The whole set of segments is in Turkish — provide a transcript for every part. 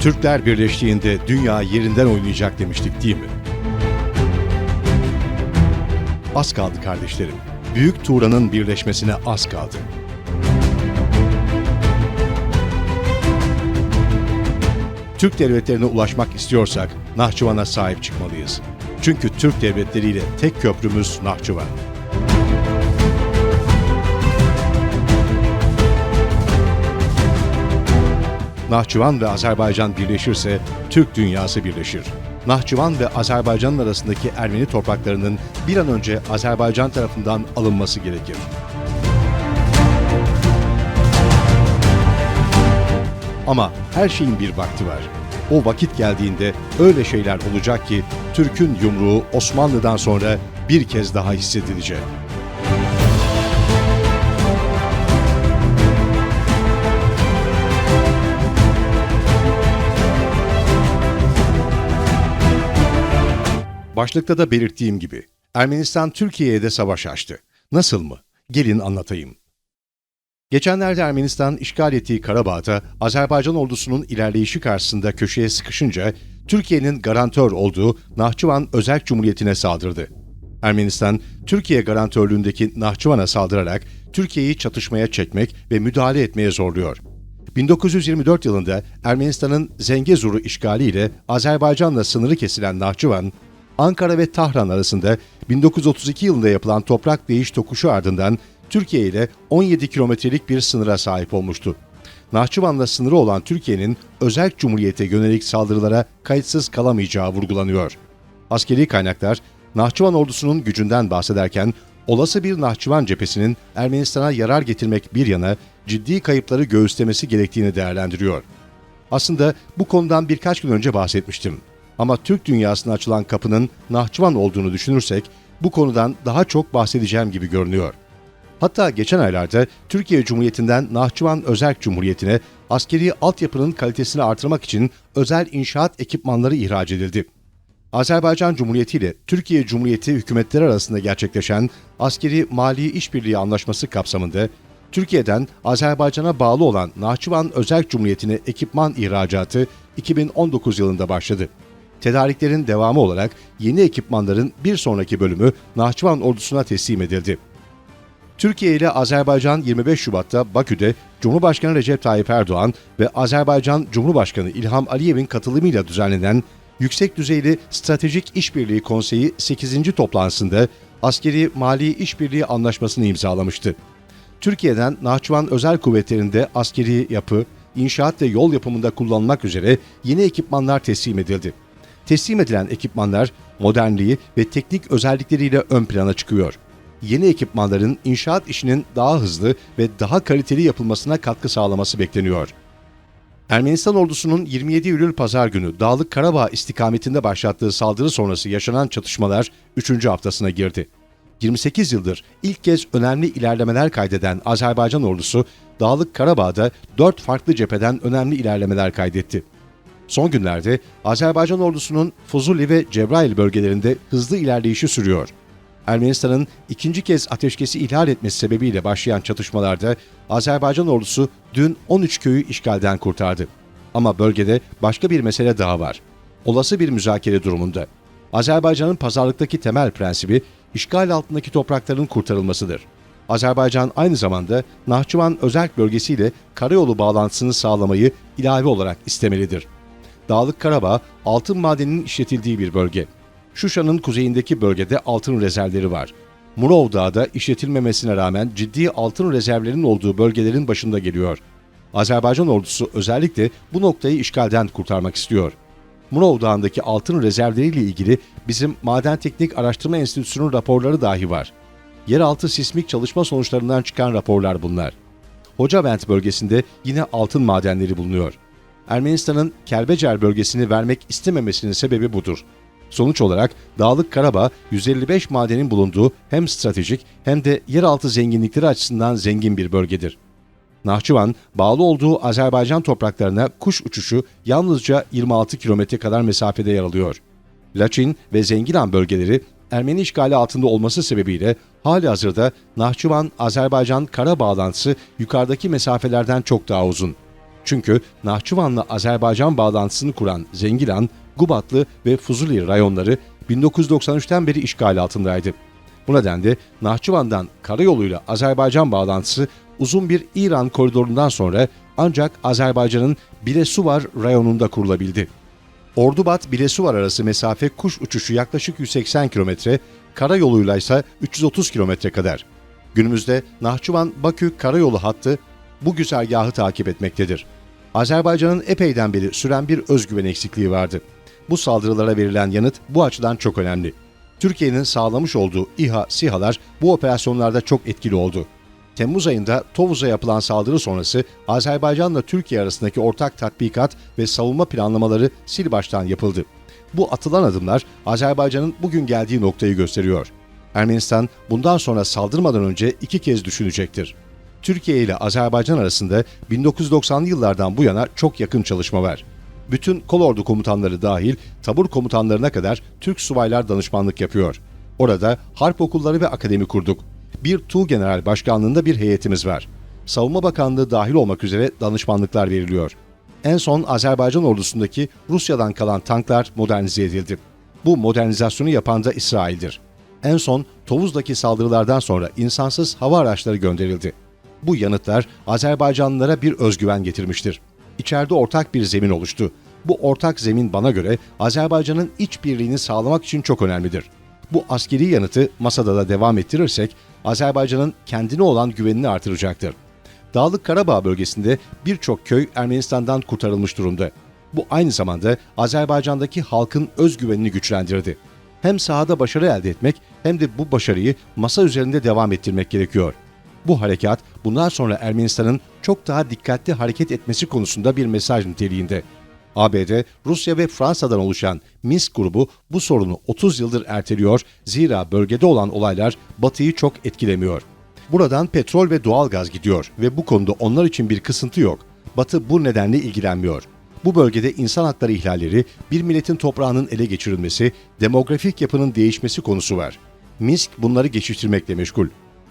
Türkler birleştiğinde dünya yerinden oynayacak demiştik değil mi? Az kaldı kardeşlerim. Büyük Turan'ın birleşmesine az kaldı. Türk devletlerine ulaşmak istiyorsak Nahçıvan'a sahip çıkmalıyız. Çünkü Türk devletleriyle tek köprümüz Nahçıvan. Nahçıvan ve Azerbaycan birleşirse Türk dünyası birleşir. Nahçıvan ve Azerbaycan arasındaki Ermeni topraklarının bir an önce Azerbaycan tarafından alınması gerekir. Ama her şeyin bir vakti var. O vakit geldiğinde öyle şeyler olacak ki Türk'ün yumruğu Osmanlı'dan sonra bir kez daha hissedilecek. Başlıkta da belirttiğim gibi Ermenistan Türkiye'ye de savaş açtı. Nasıl mı? Gelin anlatayım. Geçenlerde Ermenistan işgal ettiği Karabağ'da Azerbaycan ordusunun ilerleyişi karşısında köşeye sıkışınca Türkiye'nin garantör olduğu Nahçıvan Özerk Cumhuriyeti'ne saldırdı. Ermenistan, Türkiye garantörlüğündeki Nahçıvan'a saldırarak Türkiye'yi çatışmaya çekmek ve müdahale etmeye zorluyor. 1924 yılında Ermenistan'ın Zengezur'u işgaliyle Azerbaycan'la sınırı kesilen Nahçıvan, Ankara ve Tahran arasında 1932 yılında yapılan toprak değiş tokuşu ardından Türkiye ile 17 kilometrelik bir sınıra sahip olmuştu. Nahçıvan'la sınırı olan Türkiye'nin özel cumhuriyete yönelik saldırılara kayıtsız kalamayacağı vurgulanıyor. Askeri kaynaklar Nahçıvan ordusunun gücünden bahsederken olası bir Nahçıvan cephesinin Ermenistan'a yarar getirmek bir yana ciddi kayıpları göğüslemesi gerektiğini değerlendiriyor. Aslında bu konudan birkaç gün önce bahsetmiştim. Ama Türk dünyasına açılan kapının Nahçıvan olduğunu düşünürsek bu konudan daha çok bahsedeceğim gibi görünüyor. Hatta geçen aylarda Türkiye Cumhuriyeti'nden Nahçıvan Özerk Cumhuriyeti'ne askeri altyapının kalitesini artırmak için özel inşaat ekipmanları ihraç edildi. Azerbaycan Cumhuriyeti ile Türkiye Cumhuriyeti hükümetleri arasında gerçekleşen askeri mali işbirliği anlaşması kapsamında Türkiye'den Azerbaycan'a bağlı olan Nahçıvan Özerk Cumhuriyeti'ne ekipman ihracatı 2019 yılında başladı. Tedariklerin devamı olarak yeni ekipmanların bir sonraki bölümü Nahçıvan ordusuna teslim edildi. Türkiye ile Azerbaycan 25 Şubat'ta Bakü'de Cumhurbaşkanı Recep Tayyip Erdoğan ve Azerbaycan Cumhurbaşkanı İlham Aliyev'in katılımıyla düzenlenen Yüksek Düzeyli Stratejik İşbirliği Konseyi 8. toplantısında askeri mali işbirliği anlaşmasını imzalamıştı. Türkiye'den Nahçıvan Özel Kuvvetleri'nde askeri yapı, inşaat ve yol yapımında kullanılmak üzere yeni ekipmanlar teslim edildi. Teslim edilen ekipmanlar modernliği ve teknik özellikleriyle ön plana çıkıyor. Yeni ekipmanların inşaat işinin daha hızlı ve daha kaliteli yapılmasına katkı sağlaması bekleniyor. Ermenistan ordusunun 27 Eylül Pazar günü Dağlık Karabağ istikametinde başlattığı saldırı sonrası yaşanan çatışmalar 3. haftasına girdi. 28 yıldır ilk kez önemli ilerlemeler kaydeden Azerbaycan ordusu Dağlık Karabağ'da 4 farklı cepheden önemli ilerlemeler kaydetti. Son günlerde Azerbaycan ordusunun Fuzuli ve Cebrail bölgelerinde hızlı ilerleyişi sürüyor. Ermenistan'ın ikinci kez ateşkesi ihlal etmesi sebebiyle başlayan çatışmalarda Azerbaycan ordusu dün 13 köyü işgalden kurtardı. Ama bölgede başka bir mesele daha var. Olası bir müzakere durumunda. Azerbaycan'ın pazarlıktaki temel prensibi işgal altındaki toprakların kurtarılmasıdır. Azerbaycan aynı zamanda Nahçıvan Özerk bölgesiyle karayolu bağlantısını sağlamayı ilave olarak istemelidir. Dağlık Karabağ altın madeninin işletildiği bir bölge. Şuşa'nın kuzeyindeki bölgede altın rezervleri var. Murov Dağı'da işletilmemesine rağmen ciddi altın rezervlerinin olduğu bölgelerin başında geliyor. Azerbaycan ordusu özellikle bu noktayı işgalden kurtarmak istiyor. Murov Dağı'ndaki altın rezervleriyle ilgili bizim Maden Teknik Araştırma Enstitüsü'nün raporları dahi var. Yeraltı sismik çalışma sonuçlarından çıkan raporlar bunlar. Hocavent bölgesinde yine altın madenleri bulunuyor. Ermenistan'ın Kelbecer bölgesini vermek istememesinin sebebi budur. Sonuç olarak Dağlık Karabağ 155 madenin bulunduğu hem stratejik hem de yeraltı zenginlikleri açısından zengin bir bölgedir. Nahçıvan, bağlı olduğu Azerbaycan topraklarına kuş uçuşu yalnızca 26 kilometre kadar mesafede yer alıyor. Laçin ve Zengilan bölgeleri Ermeni işgali altında olması sebebiyle hali hazırda Nahçıvan-Azerbaycan kara bağlantısı yukarıdaki mesafelerden çok daha uzun. Çünkü Nahçıvan'la Azerbaycan bağlantısını kuran Zengilan, Gubatlı ve Fuzuli rayonları 1993'ten beri işgal altındaydı. Bu nedenle Nahçıvan'dan karayoluyla Azerbaycan bağlantısı uzun bir İran koridorundan sonra ancak Azerbaycan'ın Bilesuvar rayonunda kurulabildi. Ordubat Bilesuvar arası mesafe kuş uçuşu yaklaşık 180 kilometre, karayoluyla ise 330 kilometre kadar. Günümüzde Nahçıvan-Bakü karayolu hattı bu güzergahı takip etmektedir. Azerbaycan'ın epeyden beri süren bir özgüven eksikliği vardı. Bu saldırılara verilen yanıt bu açıdan çok önemli. Türkiye'nin sağlamış olduğu İHA, SİHA'lar bu operasyonlarda çok etkili oldu. Temmuz ayında Tovuz'a yapılan saldırı sonrası Azerbaycan'la Türkiye arasındaki ortak tatbikat ve savunma planlamaları sil baştan yapıldı. Bu atılan adımlar Azerbaycan'ın bugün geldiği noktayı gösteriyor. Ermenistan bundan sonra saldırmadan önce iki kez düşünecektir. Türkiye ile Azerbaycan arasında 1990'lı yıllardan bu yana çok yakın çalışma var. Bütün kolordu komutanları dahil tabur komutanlarına kadar Türk subaylar danışmanlık yapıyor. Orada harp okulları ve akademi kurduk. Bir Tu General Başkanlığında bir heyetimiz var. Savunma Bakanlığı dahil olmak üzere danışmanlıklar veriliyor. En son Azerbaycan ordusundaki Rusya'dan kalan tanklar modernize edildi. Bu modernizasyonu yapan da İsrail'dir. En son Tovuz'daki saldırılardan sonra insansız hava araçları gönderildi. Bu yanıtlar Azerbaycanlılara bir özgüven getirmiştir. İçeride ortak bir zemin oluştu. Bu ortak zemin bana göre Azerbaycan'ın iç birliğini sağlamak için çok önemlidir. Bu askeri yanıtı masada da devam ettirirsek Azerbaycan'ın kendine olan güvenini artıracaktır. Dağlık Karabağ bölgesinde birçok köy Ermenistan'dan kurtarılmış durumda. Bu aynı zamanda Azerbaycan'daki halkın özgüvenini güçlendirdi. Hem sahada başarı elde etmek hem de bu başarıyı masa üzerinde devam ettirmek gerekiyor. Bu harekat bundan sonra Ermenistan'ın çok daha dikkatli hareket etmesi konusunda bir mesaj niteliğinde. ABD, Rusya ve Fransa'dan oluşan Minsk grubu bu sorunu 30 yıldır erteliyor zira bölgede olan olaylar Batı'yı çok etkilemiyor. Buradan petrol ve doğal gaz gidiyor ve bu konuda onlar için bir kısıntı yok. Batı bu nedenle ilgilenmiyor. Bu bölgede insan hakları ihlalleri, bir milletin toprağının ele geçirilmesi, demografik yapının değişmesi konusu var. Minsk bunları geçiştirmekle meşgul.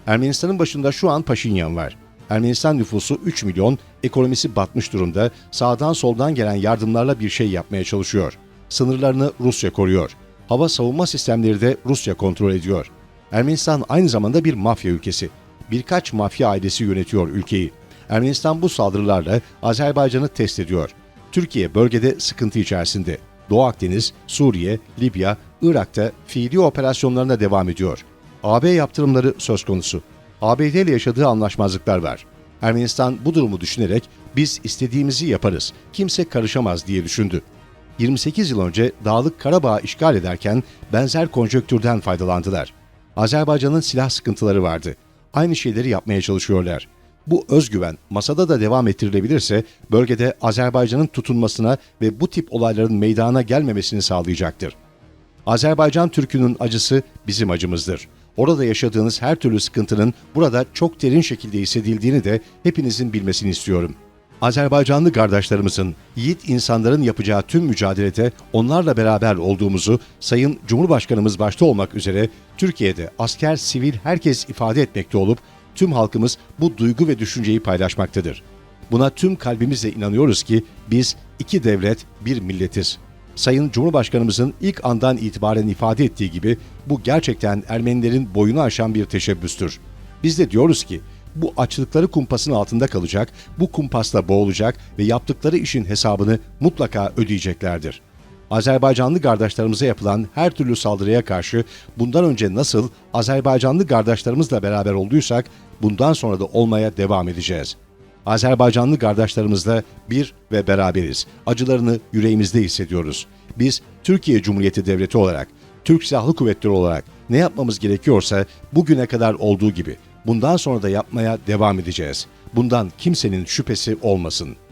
Ermenistan'ın başında şu an Paşinyan var. Ermenistan nüfusu 3 milyon, ekonomisi batmış durumda, sağdan soldan gelen yardımlarla bir şey yapmaya çalışıyor. Sınırlarını Rusya koruyor. Hava savunma sistemleri de Rusya kontrol ediyor. Ermenistan aynı zamanda bir mafya ülkesi. Birkaç mafya ailesi yönetiyor ülkeyi. Ermenistan bu saldırılarla Azerbaycan'ı test ediyor. Türkiye bölgede sıkıntı içerisinde. Doğu Akdeniz, Suriye, Libya, Irak'ta fiili operasyonlarına devam ediyor. AB yaptırımları söz konusu. ABD ile yaşadığı anlaşmazlıklar var. Ermenistan bu durumu düşünerek biz istediğimizi yaparız, kimse karışamaz diye düşündü. 28 yıl önce Dağlık Karabağ'ı işgal ederken benzer konjöktürden faydalandılar. Azerbaycan'ın silah sıkıntıları vardı. Aynı şeyleri yapmaya çalışıyorlar. Bu özgüven masada da devam ettirilebilirse bölgede Azerbaycan'ın tutunmasına ve bu tip olayların meydana gelmemesini sağlayacaktır. Azerbaycan Türk'ünün acısı bizim acımızdır. Orada yaşadığınız her türlü sıkıntının burada çok derin şekilde hissedildiğini de hepinizin bilmesini istiyorum. Azerbaycanlı kardeşlerimizin, yiğit insanların yapacağı tüm mücadelede onlarla beraber olduğumuzu Sayın Cumhurbaşkanımız başta olmak üzere Türkiye'de asker, sivil herkes ifade etmekte olup tüm halkımız bu duygu ve düşünceyi paylaşmaktadır. Buna tüm kalbimizle inanıyoruz ki biz iki devlet, bir milletiz. Sayın Cumhurbaşkanımızın ilk andan itibaren ifade ettiği gibi bu gerçekten Ermenilerin boyunu aşan bir teşebbüstür. Biz de diyoruz ki bu açlıkları kumpasın altında kalacak, bu kumpasla boğulacak ve yaptıkları işin hesabını mutlaka ödeyeceklerdir. Azerbaycanlı kardeşlerimize yapılan her türlü saldırıya karşı bundan önce nasıl Azerbaycanlı kardeşlerimizle beraber olduysak bundan sonra da olmaya devam edeceğiz. Azerbaycanlı kardeşlerimizle bir ve beraberiz. Acılarını yüreğimizde hissediyoruz. Biz Türkiye Cumhuriyeti Devleti olarak, Türk Silahlı Kuvvetleri olarak ne yapmamız gerekiyorsa bugüne kadar olduğu gibi bundan sonra da yapmaya devam edeceğiz. Bundan kimsenin şüphesi olmasın.''